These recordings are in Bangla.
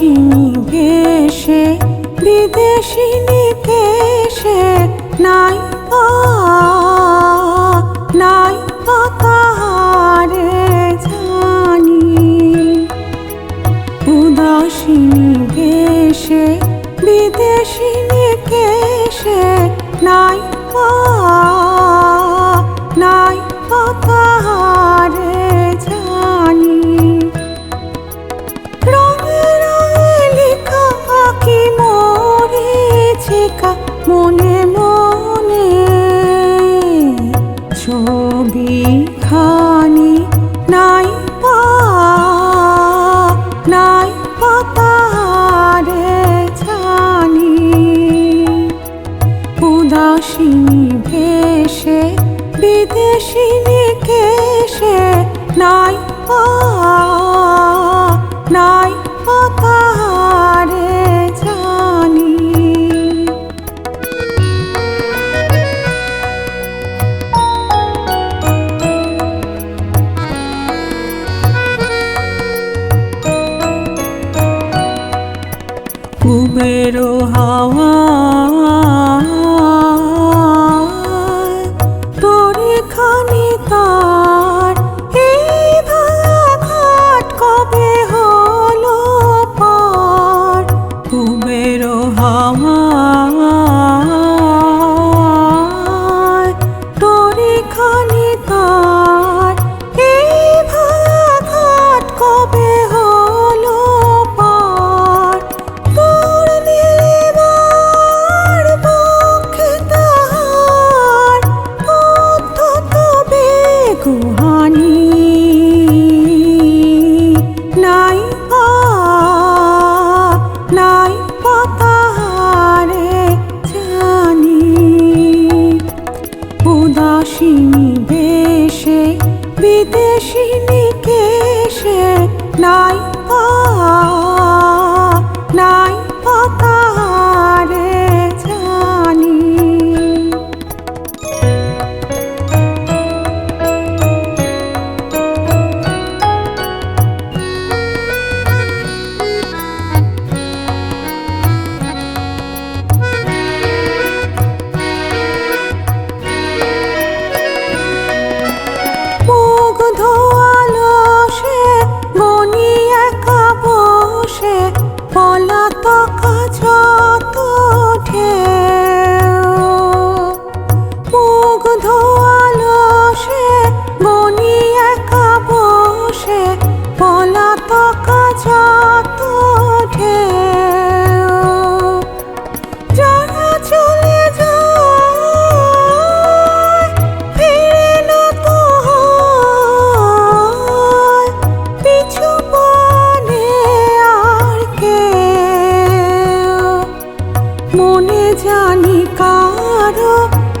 পাখি ভেসে বিদেশিনী দেশে নাই নাই তাহারে জানি। উদাসিনী ভেসে বিদেশিনী কেশে নাই নাই তাহারে ভেসে বিদেশি নিকেশে নাই নাই তারে জানি। কুবেরো হাওয়া night.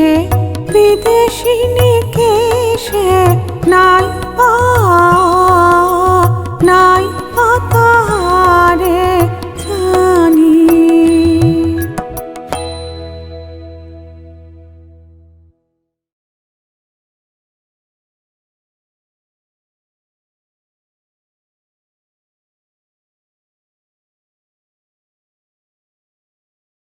দেখে বিদেশিনীকে